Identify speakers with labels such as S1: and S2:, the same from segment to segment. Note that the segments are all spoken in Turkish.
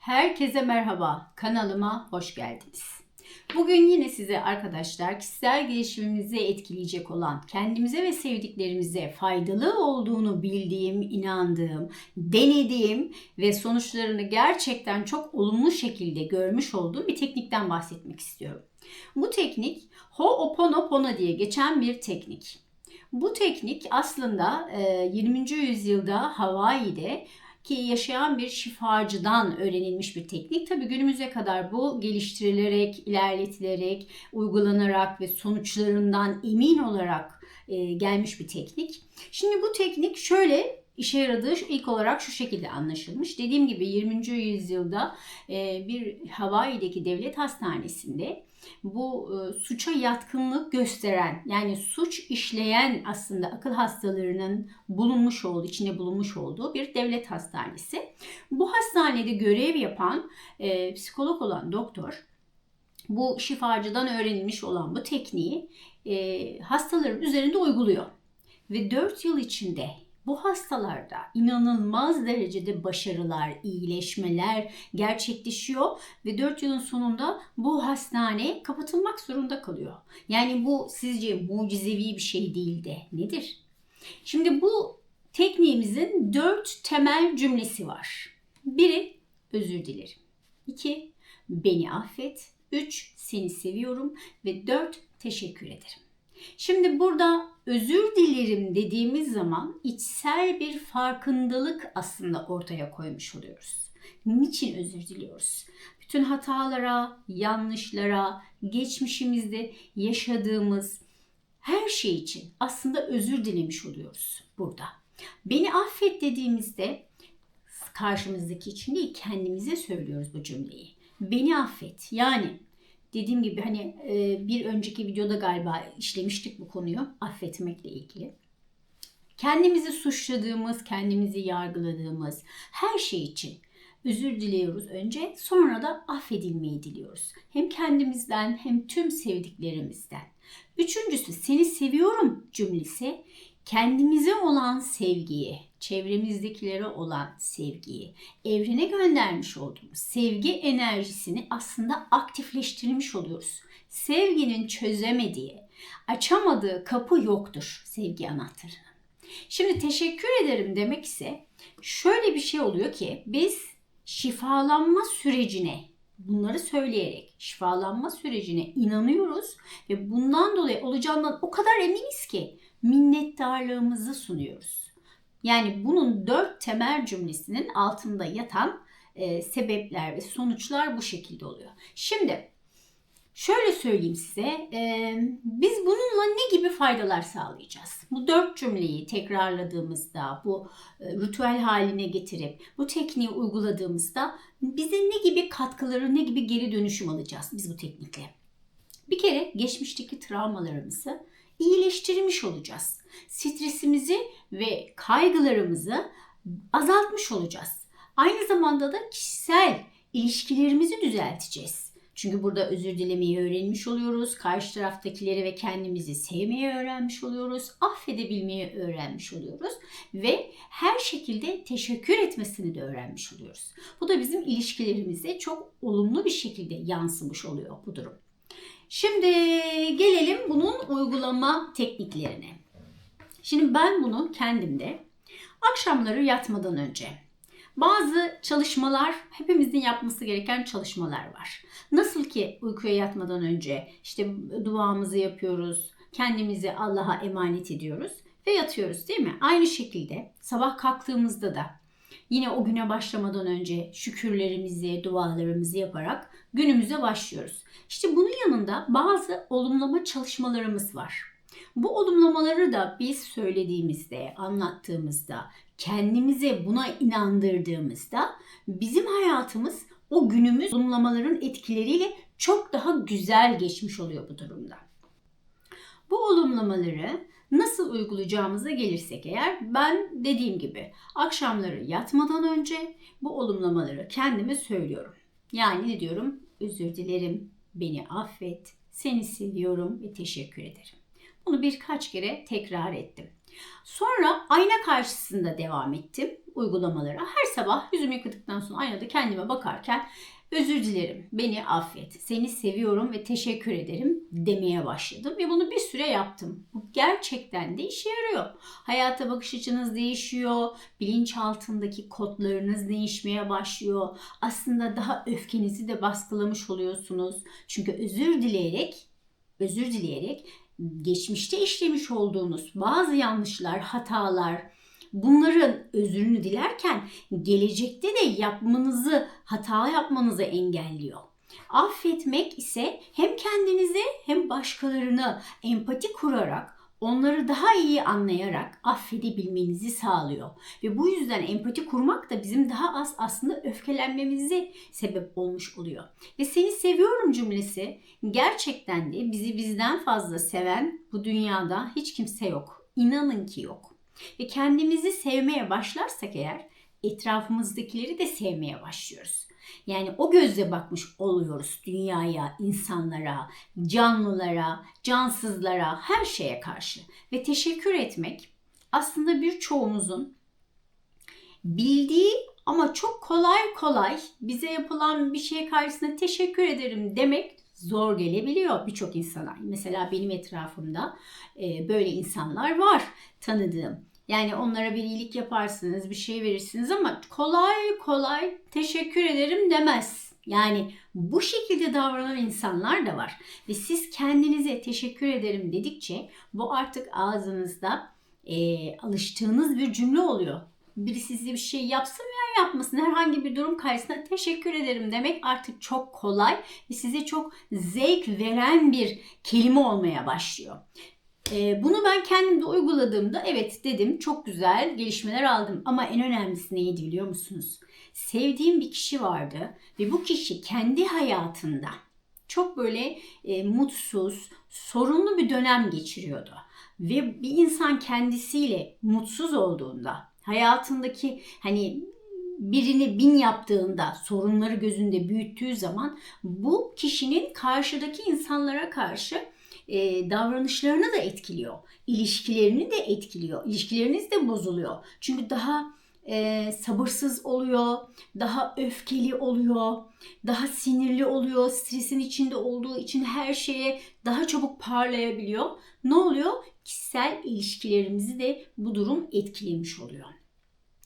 S1: Herkese merhaba, kanalıma hoş geldiniz. Bugün yine size arkadaşlar kişisel gelişimimizi etkileyecek olan, kendimize ve sevdiklerimize faydalı olduğunu bildiğim, inandığım, denediğim ve sonuçlarını gerçekten çok olumlu şekilde görmüş olduğum bir teknikten bahsetmek istiyorum. Bu teknik Ho'oponopono diye geçen bir teknik. Bu teknik aslında 20. yüzyılda Hawaii'de ki yaşayan bir şifacıdan öğrenilmiş bir teknik. Tabi günümüze kadar bu geliştirilerek, ilerletilerek, uygulanarak ve sonuçlarından emin olarak e, gelmiş bir teknik. Şimdi bu teknik şöyle işe yaradığı ilk olarak şu şekilde anlaşılmış. Dediğim gibi 20. yüzyılda e, bir Hawaii'deki devlet hastanesinde bu e, suça yatkınlık gösteren yani suç işleyen aslında akıl hastalarının bulunmuş olduğu, içinde bulunmuş olduğu bir devlet hastanesi. Bu hastanede görev yapan e, psikolog olan doktor bu şifacıdan öğrenilmiş olan bu tekniği e, hastaların üzerinde uyguluyor. Ve 4 yıl içinde bu hastalarda inanılmaz derecede başarılar, iyileşmeler gerçekleşiyor ve 4 yılın sonunda bu hastane kapatılmak zorunda kalıyor. Yani bu sizce mucizevi bir şey değil de nedir? Şimdi bu tekniğimizin 4 temel cümlesi var. Biri özür dilerim. 2 beni affet. 3 seni seviyorum ve 4 teşekkür ederim. Şimdi burada özür dilerim dediğimiz zaman içsel bir farkındalık aslında ortaya koymuş oluyoruz. Niçin özür diliyoruz? Bütün hatalara, yanlışlara, geçmişimizde yaşadığımız her şey için aslında özür dilemiş oluyoruz burada. Beni affet dediğimizde karşımızdaki için değil kendimize söylüyoruz bu cümleyi. Beni affet. Yani dediğim gibi hani e, bir önceki videoda galiba işlemiştik bu konuyu affetmekle ilgili. Kendimizi suçladığımız, kendimizi yargıladığımız her şey için özür diliyoruz önce sonra da affedilmeyi diliyoruz. Hem kendimizden hem tüm sevdiklerimizden. Üçüncüsü seni seviyorum cümlesi kendimize olan sevgiyi, çevremizdekilere olan sevgiyi, evrene göndermiş olduğumuz sevgi enerjisini aslında aktifleştirmiş oluyoruz. Sevginin çözemediği, açamadığı kapı yoktur sevgi anahtarının. Şimdi teşekkür ederim demek ise şöyle bir şey oluyor ki biz şifalanma sürecine bunları söyleyerek şifalanma sürecine inanıyoruz ve bundan dolayı olacağından o kadar eminiz ki minnettarlığımızı sunuyoruz. Yani bunun dört temel cümlesinin altında yatan e, sebepler ve sonuçlar bu şekilde oluyor. Şimdi şöyle söyleyeyim size, e, biz bununla ne gibi faydalar sağlayacağız? Bu dört cümleyi tekrarladığımızda, bu e, ritüel haline getirip bu tekniği uyguladığımızda bize ne gibi katkıları, ne gibi geri dönüşüm alacağız biz bu teknikle? Bir kere geçmişteki travmalarımızı iyileştirmiş olacağız. Stresimizi ve kaygılarımızı azaltmış olacağız. Aynı zamanda da kişisel ilişkilerimizi düzelteceğiz. Çünkü burada özür dilemeyi öğrenmiş oluyoruz. Karşı taraftakileri ve kendimizi sevmeyi öğrenmiş oluyoruz. Affedebilmeyi öğrenmiş oluyoruz. Ve her şekilde teşekkür etmesini de öğrenmiş oluyoruz. Bu da bizim ilişkilerimize çok olumlu bir şekilde yansımış oluyor bu durum. Şimdi gelelim bunun uygulama tekniklerine. Şimdi ben bunu kendimde akşamları yatmadan önce bazı çalışmalar, hepimizin yapması gereken çalışmalar var. Nasıl ki uykuya yatmadan önce işte duamızı yapıyoruz, kendimizi Allah'a emanet ediyoruz ve yatıyoruz değil mi? Aynı şekilde sabah kalktığımızda da yine o güne başlamadan önce şükürlerimizi, dualarımızı yaparak günümüze başlıyoruz. İşte bunun yanında bazı olumlama çalışmalarımız var. Bu olumlamaları da biz söylediğimizde, anlattığımızda, kendimize buna inandırdığımızda bizim hayatımız o günümüz olumlamaların etkileriyle çok daha güzel geçmiş oluyor bu durumda. Bu olumlamaları nasıl uygulayacağımıza gelirsek eğer ben dediğim gibi akşamları yatmadan önce bu olumlamaları kendime söylüyorum. Yani ne diyorum? Özür dilerim, beni affet, seni seviyorum ve teşekkür ederim. Bunu birkaç kere tekrar ettim. Sonra ayna karşısında devam ettim uygulamalara. Her sabah yüzümü yıkadıktan sonra aynada kendime bakarken özür dilerim, beni affet, seni seviyorum ve teşekkür ederim demeye başladım. Ve bunu bir süre yaptım. Bu gerçekten de işe yarıyor. Hayata bakış açınız değişiyor, bilinçaltındaki kodlarınız değişmeye başlıyor. Aslında daha öfkenizi de baskılamış oluyorsunuz. Çünkü özür dileyerek, özür dileyerek geçmişte işlemiş olduğunuz bazı yanlışlar, hatalar, bunların özrünü dilerken gelecekte de yapmanızı, hata yapmanızı engelliyor. Affetmek ise hem kendinize hem başkalarını empati kurarak onları daha iyi anlayarak affedebilmenizi sağlıyor. Ve bu yüzden empati kurmak da bizim daha az aslında öfkelenmemize sebep olmuş oluyor. Ve seni seviyorum cümlesi gerçekten de bizi bizden fazla seven bu dünyada hiç kimse yok. İnanın ki yok. Ve kendimizi sevmeye başlarsak eğer etrafımızdakileri de sevmeye başlıyoruz. Yani o gözle bakmış oluyoruz dünyaya, insanlara, canlılara, cansızlara, her şeye karşı. Ve teşekkür etmek aslında birçoğumuzun bildiği ama çok kolay kolay bize yapılan bir şey karşısında teşekkür ederim demek zor gelebiliyor birçok insana. Mesela benim etrafımda böyle insanlar var tanıdığım. Yani onlara bir iyilik yaparsınız, bir şey verirsiniz ama kolay kolay teşekkür ederim demez. Yani bu şekilde davranan insanlar da var. Ve siz kendinize teşekkür ederim dedikçe bu artık ağzınızda e, alıştığınız bir cümle oluyor. Biri size bir şey yapsın veya yapmasın herhangi bir durum karşısında teşekkür ederim demek artık çok kolay ve size çok zevk veren bir kelime olmaya başlıyor. Ee, bunu ben kendimde uyguladığımda evet dedim çok güzel gelişmeler aldım ama en önemlisi neydi biliyor musunuz? Sevdiğim bir kişi vardı ve bu kişi kendi hayatında çok böyle e, mutsuz, sorunlu bir dönem geçiriyordu. Ve bir insan kendisiyle mutsuz olduğunda, hayatındaki hani birini bin yaptığında, sorunları gözünde büyüttüğü zaman bu kişinin karşıdaki insanlara karşı e, davranışlarını da etkiliyor. İlişkilerini de etkiliyor. İlişkileriniz de bozuluyor. Çünkü daha e, sabırsız oluyor, daha öfkeli oluyor, daha sinirli oluyor, stresin içinde olduğu için her şeye daha çabuk parlayabiliyor. Ne oluyor? Kişisel ilişkilerimizi de bu durum etkilemiş oluyor.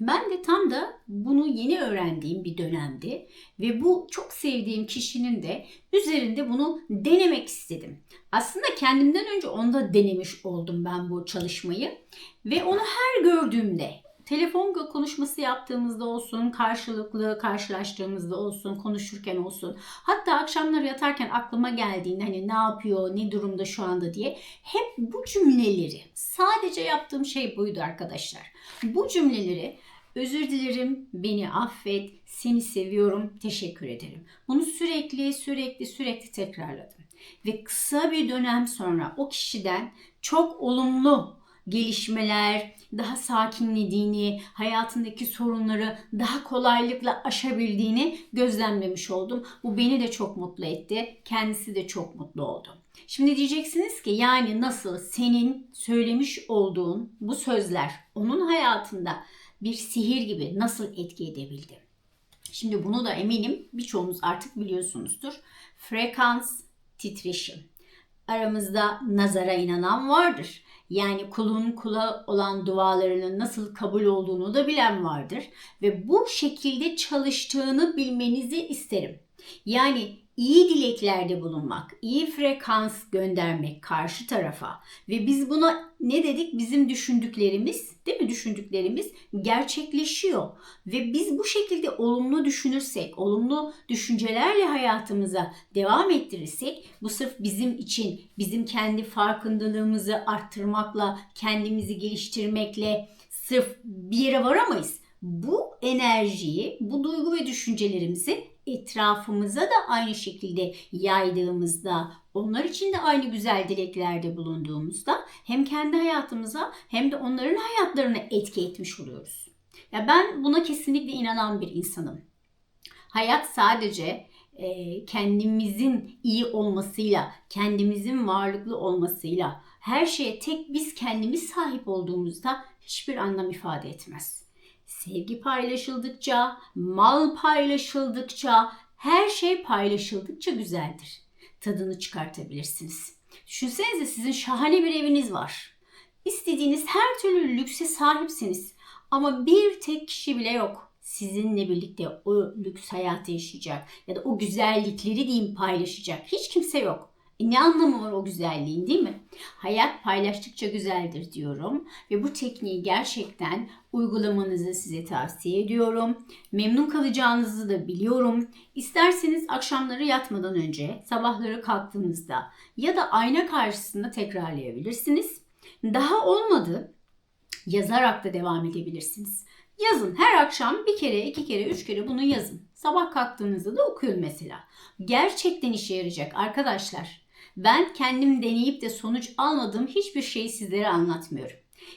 S1: Ben de tam da bunu yeni öğrendiğim bir dönemdi ve bu çok sevdiğim kişinin de üzerinde bunu denemek istedim. Aslında kendimden önce onda denemiş oldum ben bu çalışmayı ve onu her gördüğümde telefon konuşması yaptığımızda olsun, karşılıklı karşılaştığımızda olsun, konuşurken olsun. Hatta akşamları yatarken aklıma geldiğinde hani ne yapıyor, ne durumda şu anda diye hep bu cümleleri sadece yaptığım şey buydu arkadaşlar. Bu cümleleri Özür dilerim, beni affet, seni seviyorum, teşekkür ederim. Bunu sürekli sürekli sürekli tekrarladım. Ve kısa bir dönem sonra o kişiden çok olumlu gelişmeler, daha sakinlediğini, hayatındaki sorunları daha kolaylıkla aşabildiğini gözlemlemiş oldum. Bu beni de çok mutlu etti. Kendisi de çok mutlu oldu. Şimdi diyeceksiniz ki yani nasıl senin söylemiş olduğun bu sözler onun hayatında bir sihir gibi nasıl etki edebildi? Şimdi bunu da eminim birçoğunuz artık biliyorsunuzdur. Frekans titreşim. Aramızda nazara inanan vardır. Yani kulun kula olan dualarının nasıl kabul olduğunu da bilen vardır. Ve bu şekilde çalıştığını bilmenizi isterim. Yani iyi dileklerde bulunmak, iyi frekans göndermek karşı tarafa ve biz buna ne dedik? Bizim düşündüklerimiz, değil mi? Düşündüklerimiz gerçekleşiyor ve biz bu şekilde olumlu düşünürsek, olumlu düşüncelerle hayatımıza devam ettirirsek bu sırf bizim için, bizim kendi farkındalığımızı arttırmakla, kendimizi geliştirmekle sırf bir yere varamayız. Bu enerjiyi, bu duygu ve düşüncelerimizi etrafımıza da aynı şekilde yaydığımızda, onlar için de aynı güzel dileklerde bulunduğumuzda hem kendi hayatımıza hem de onların hayatlarına etki etmiş oluyoruz. Ya ben buna kesinlikle inanan bir insanım. Hayat sadece e, kendimizin iyi olmasıyla, kendimizin varlıklı olmasıyla, Her şeye tek biz kendimiz sahip olduğumuzda hiçbir anlam ifade etmez. Sevgi paylaşıldıkça, mal paylaşıldıkça, her şey paylaşıldıkça güzeldir. Tadını çıkartabilirsiniz. Düşünsenize sizin şahane bir eviniz var. İstediğiniz her türlü lükse sahipsiniz. Ama bir tek kişi bile yok. Sizinle birlikte o lüks hayatı yaşayacak ya da o güzellikleri diyeyim paylaşacak. Hiç kimse yok. Ne anlamı var o güzelliğin değil mi? Hayat paylaştıkça güzeldir diyorum ve bu tekniği gerçekten uygulamanızı size tavsiye ediyorum. Memnun kalacağınızı da biliyorum. İsterseniz akşamları yatmadan önce, sabahları kalktığınızda ya da ayna karşısında tekrarlayabilirsiniz. Daha olmadı yazarak da devam edebilirsiniz. Yazın her akşam bir kere, iki kere, üç kere bunu yazın. Sabah kalktığınızda da okuyun mesela. Gerçekten işe yarayacak arkadaşlar. Ben kendim deneyip de sonuç almadığım hiçbir şeyi sizlere anlatmıyorum.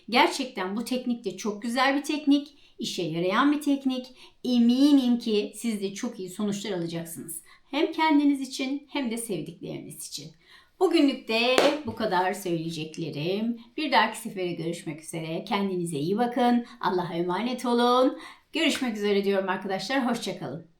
S1: Gerçekten bu teknik de çok güzel bir teknik, işe yarayan bir teknik. Eminim ki siz de çok iyi sonuçlar alacaksınız. Hem kendiniz için hem de sevdikleriniz için. Bugünlük de bu kadar söyleyeceklerim. Bir dahaki sefere görüşmek üzere. Kendinize iyi bakın. Allah'a emanet olun. Görüşmek üzere diyorum arkadaşlar. Hoşçakalın.